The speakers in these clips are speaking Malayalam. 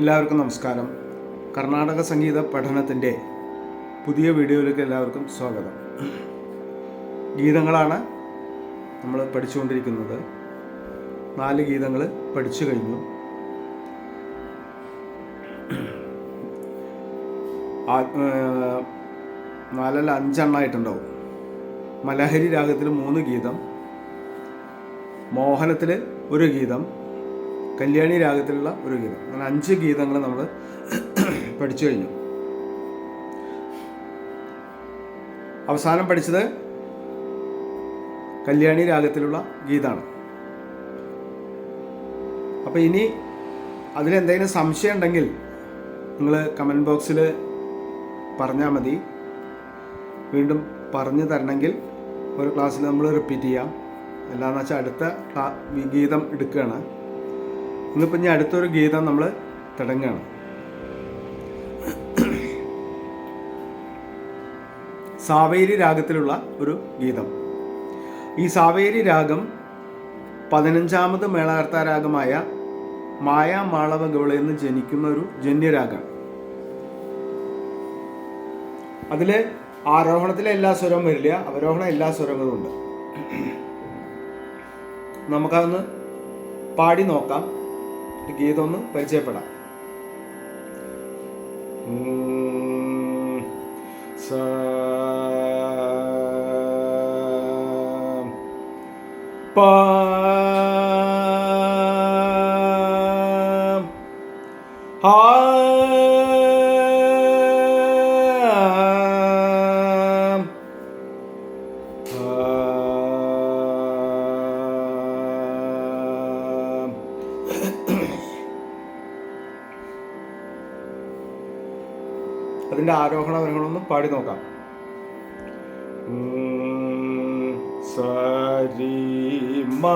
എല്ലാവർക്കും നമസ്കാരം. കർണാടക സംഗീത പഠനത്തിന്റെ പുതിയ വീഡിയോയിലേക്ക് എല്ലാവർക്കും സ്വാഗതം. ഗീതങ്ങളാണ് നമ്മൾ പഠിച്ചുകൊണ്ടിരിക്കുന്നത്. നാല് ഗീതങ്ങൾ പഠിച്ചു കഴിഞ്ഞു. നാലല്ല അഞ്ചെണ്ണമായിട്ടുണ്ടാവും മലഹരി രാഗത്തിൽ മൂന്ന് ഗീതം മോഹനത്തിൽ ഒരു ഗീതം കല്യാണി രാഗത്തിലുള്ള ഒരു ഗീതം. അങ്ങനെ അഞ്ച് ഗീതങ്ങൾ നമ്മൾ പഠിച്ചു കഴിഞ്ഞു. അവസാനം പഠിച്ചത് കല്യാണി രാഗത്തിലുള്ള ഗീതാണ്. അപ്പോൾ ഇനി അതിലെന്തെങ്കിലും സംശയം ഉണ്ടെങ്കിൽ നിങ്ങൾ കമന്റ് ബോക്സിൽ പറഞ്ഞാൽ മതി. വീണ്ടും പറഞ്ഞു തരണമെങ്കിൽ ഒരു ക്ലാസ്സിൽ നമ്മൾ റിപ്പീറ്റ് ചെയ്യാം. അല്ലാന്ന് വെച്ചാൽ അടുത്ത ഗീതം എടുക്കുകയാണ്. ഇന്നിപ്പോൾ ഞാൻ അടുത്തൊരു ഗീതം നമ്മൾ തുടങ്ങുകയാണ് സാവേരി രാഗത്തിലുള്ള ഒരു ഗീതം. ഈ സാവേരി രാഗം പതിനഞ്ചാമത് മേളകർത്ത രാഗമായ മായ മാളവ ഗവളയിൽ നിന്ന് ജനിക്കുന്ന ഒരു ജന്യരാഗമാണ് അതിൽ ആരോഹണത്തിലെ എല്ലാ സ്വരവും വരില്ല അവരോഹണം എല്ലാ സ്വരങ്ങളും ഉണ്ട്. നമുക്കതൊന്ന് പാടി നോക്കാം. ഗീതം ഒന്ന് പരിചയപ്പെടാം സ അതിന്റെ ആരോഹണ വരങ്ങളൊന്ന് പാടി നോക്കാം. സരി മ.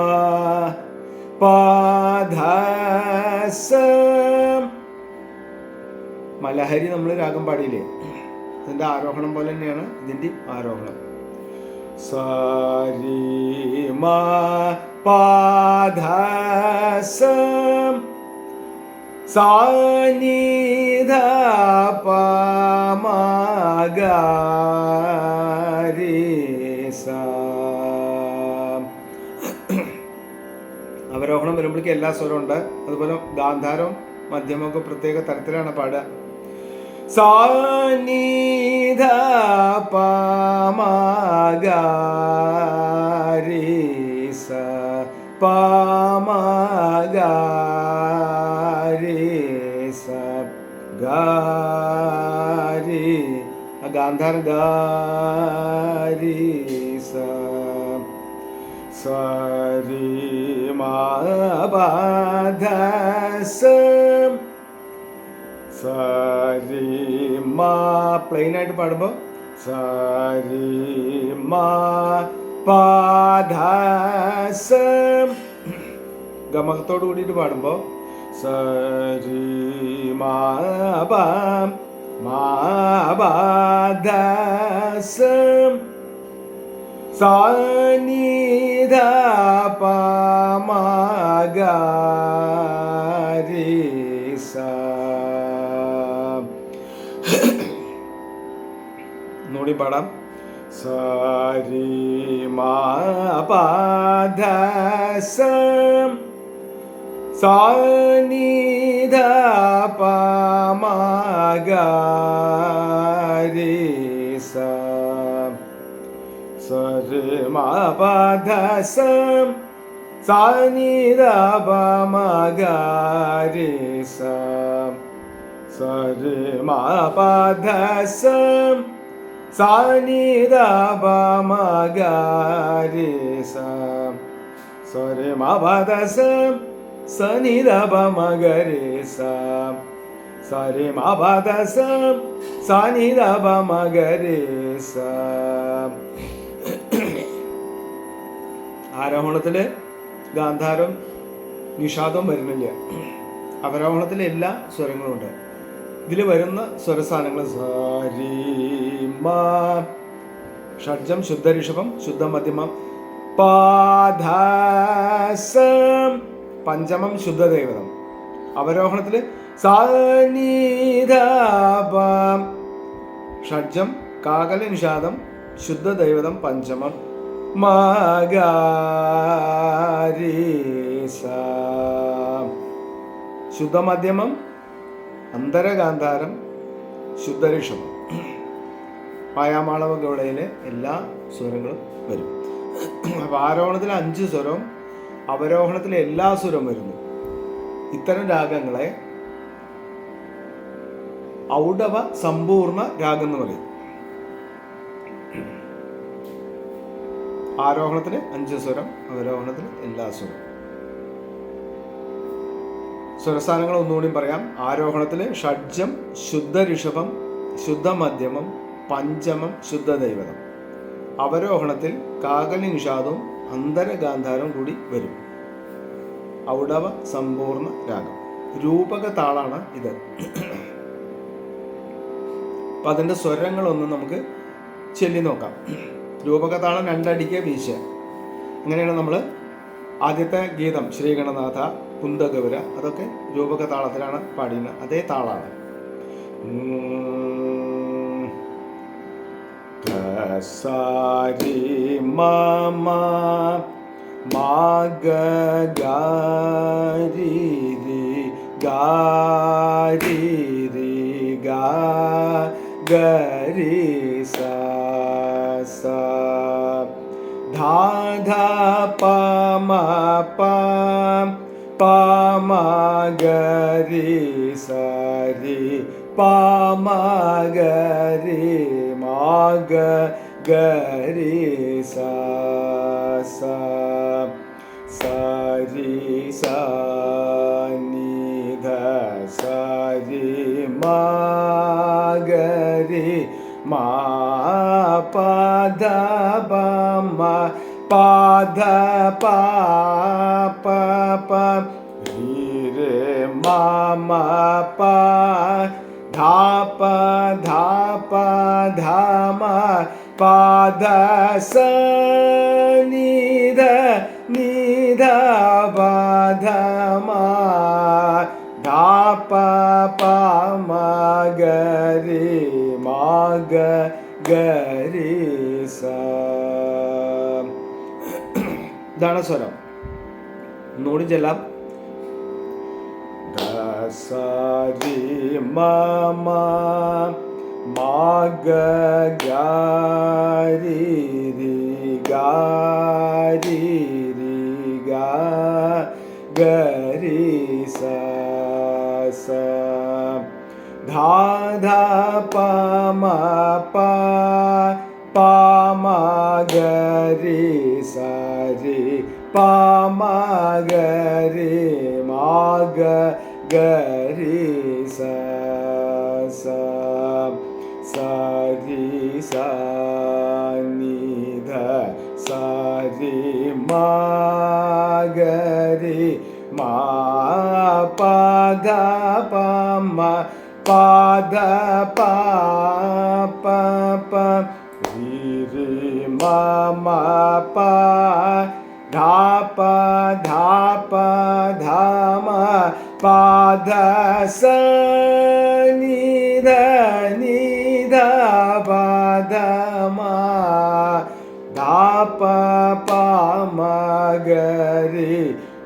മലഹരി നമ്മൾ രാഗം പാടിയില്ലേ? അതിന്റെ ആരോഹണം പോലെ തന്നെയാണ് ഇതിന്റെ ആരോഹണം. സരി മ പാധ സാനിധ അവരോഹണം വരുമ്പോഴേക്ക് എല്ലാ സ്വരവും ഉണ്ട്. അതുപോലെ ഗാന്ധാരവും മധ്യമൊക്കെ പ്രത്യേക തരത്തിലാണ് പാടുക. സാനിധ സ പാമഗാരീസ ഗാരി ഗാന്ധർ ഗാരി ഗാരീസ സരി മാധ സരി മാ പ്ലെയിൻ ആയിട്ട് പാടുമ്പോൾ സരി മാ പാധ ഗമകത്തോട് കൂടിയിട്ട് പാടുമ്പോൾ സരി മാ മാബാദസം സാനിധ പാമഗാരീസ ഒന്നുകൂടി പാടാം. സരി മാപാധസം സാനിധ സർമാപദസം സരി മാപധസം സാനിദപമഗാരിസ സരി മാപധസം സാനിദപമഗാരിസ ആരോഹണത്തിൽ ഗാന്ധാരം നിഷാദം വരുന്നില്ല. അവരോഹണത്തിലെ എല്ലാ സ്വരങ്ങളും ഉണ്ട് ഇതിൽ വരുന്ന സ്വരസ്ഥാനങ്ങൾ മാ ഷഡ്ജം ശുദ്ധരിഷഭം ശുദ്ധ മധ്യമം പാധാസം പഞ്ചമം ശുദ്ധദേവതം അവരോഹണത്തിൽ ഷഡ്ജം കാകല നിഷാദം ശുദ്ധ ദൈവതം പഞ്ചമം മാഗാരീസ. ശുദ്ധമധ്യമം അന്തരഗാന്ധാരം ശുദ്ധരിഷമം പായാമാളവ ഗൗളയിലെ എല്ലാ സ്വരങ്ങളും വരും. അപ്പോൾ ആരോഹണത്തിൽ അഞ്ച് സ്വരം അവരോഹണത്തിലെ എല്ലാ സുരം വരുന്നു. ഇത്തരം രാഗങ്ങളെ ഔഡവ സമ്പൂർണ രാഗം എന്ന് പറയും. ആരോഹണത്തിന് അഞ്ച് സ്വരം അവരോഹണത്തിന് എല്ലാ സ്വരം സ്വരസ്ഥാനങ്ങൾ ഒന്നുകൂടി പറയാം. ആരോഹണത്തിൽ ഷഡ്ജം ശുദ്ധ ഋഷഭം ശുദ്ധ മധ്യമം പഞ്ചമം ശുദ്ധ ദൈവതം അവരോഹണത്തിൽ കാകലി നിഷാദവും അന്തരഗാന്ധാരവും കൂടി വരും. ഔടവ സമ്പൂർണ രാഗം. രൂപക താളാണ് ഇത്. അപ്പം അതിന്റെ സ്വരങ്ങളൊന്ന് നമുക്ക് ചൊല്ലി നോക്കാം. രൂപക താളം രണ്ടടിക്ക് വീശ അങ്ങനെയാണ് നമ്മൾ ആദ്യത്തെ ഗീതം ശ്രീഗണനാഥ കുന്തഗൗര അതൊക്കെ രൂപക താളത്തിലാണ് പാടിയുന്നത് അതേ താളാണ്. സാരി മമ മാഗാരി ഗാരി ഗരി സ ധാ ധാ പ മ പ പ മ ഗരി സരി പ മ ഗരി മാഗ ഗരി സ സ സരി സ നി ധ സരി മ ഗരി മാ പ ധ പ മ പ ധ പ പ പ രി രെ മ മ പ ധ ಧಾಮ ಪಾದ ಸ ನೀದ ನೀದ ಬಾಧ ಮಾ ಧಾಪ ಪಾಮ ಗರಿ ಮಾಗ ಗರಿ ಸ ಧನಸ್ವರಂ ನೋಡಿ ಜಲ ದ ಸ ರಿ ಮ സ ഇതാണ് സ്വരം ഒന്നുകൂടി ചെല്ലാം ദസരി മമ മാഗാരി ഗാരി ഗരി സ സ ധാ ധാ പ മ പ പ മ ഗരി സരി പ മ ഗരി മാഗ സരി സ നി ധ സരി മ ഗരി മാ പ ധ പ മ പ ധ പ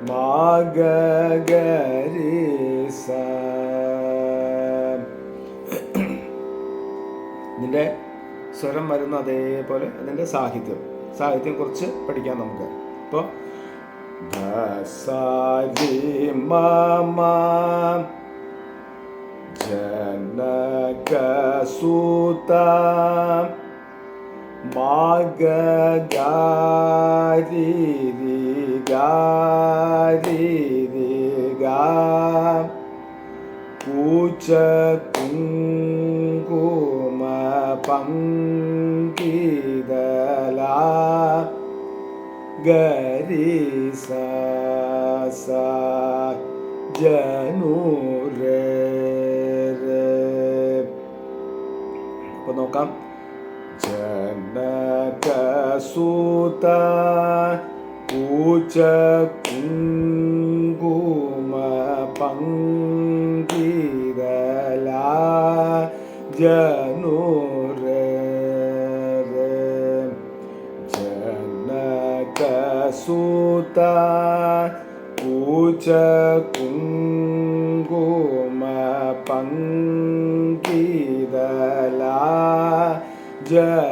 മ ഗ സ ഇതിന്റെ സ്വരം വരുന്ന അതേപോലെ അതിന്റെ സാഹിത്യം സാഹിത്യം കുറിച്ച് പഠിക്കാം നമുക്ക്. ഇപ്പോൾ ജനകസൂത മാഗാരി ഗാരി ഗാ പൂച്ച കുങ്കുമ പങ്കിതല ഗരി സ സ ജനൂരേ. അപ്പൊ നോക്കാം. सूत पूच कुङ्कुम पङ्किरला जनुर जनकसूत पूच कुङ्कुम पङ्किरला जन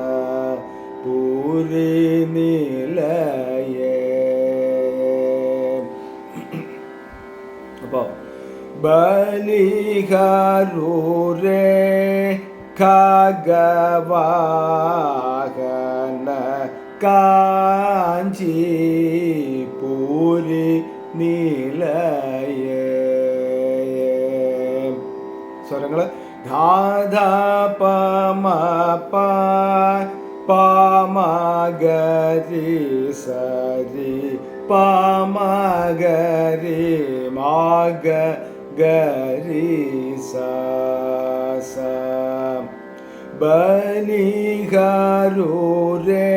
പൂരി നിലയേ അപ്പോൾ ബലിഹരൂരേ ഖഗവാഹന കാഞ്ചി പൂരി നീലയേ സ്വരങ്ങൾ ധാധ പമ പ പാമഗരി സരി പാമഗരി മാഗ ഗരി സ ബലിഹരൂരേ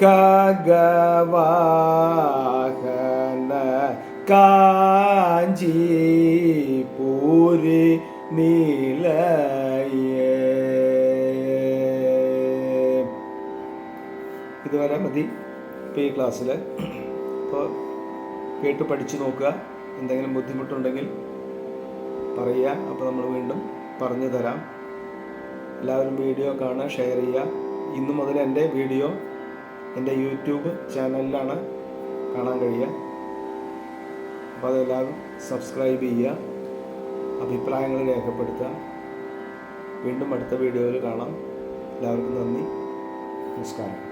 ഖഗവാഹന കാഞ്ചി പൂരി നീലയേ ഇതുവരെ മതി ഇപ്പോൾ ഈ ക്ലാസ്സിൽ അപ്പോൾ കേട്ട് പഠിച്ചു നോക്കുക എന്തെങ്കിലും ബുദ്ധിമുട്ടുണ്ടെങ്കിൽ പറയുക. അപ്പോൾ നമ്മൾ വീണ്ടും പറഞ്ഞു തരാം. എല്ലാവരും വീഡിയോ കാണുക ഷെയർ ചെയ്യുക. ഇന്നു മുതൽ എന്റെ വീഡിയോ എന്റെ യൂട്യൂബ് ചാനലിലാണ് കാണാൻ കഴിയുക. അപ്പോൾ അതെല്ലാവരും സബ്സ്ക്രൈബ് ചെയ്യുക അഭിപ്രായങ്ങൾ രേഖപ്പെടുത്തുക. വീണ്ടും അടുത്ത വീഡിയോയിൽ കാണാം. എല്ലാവർക്കും നന്ദി. നമസ്കാരം.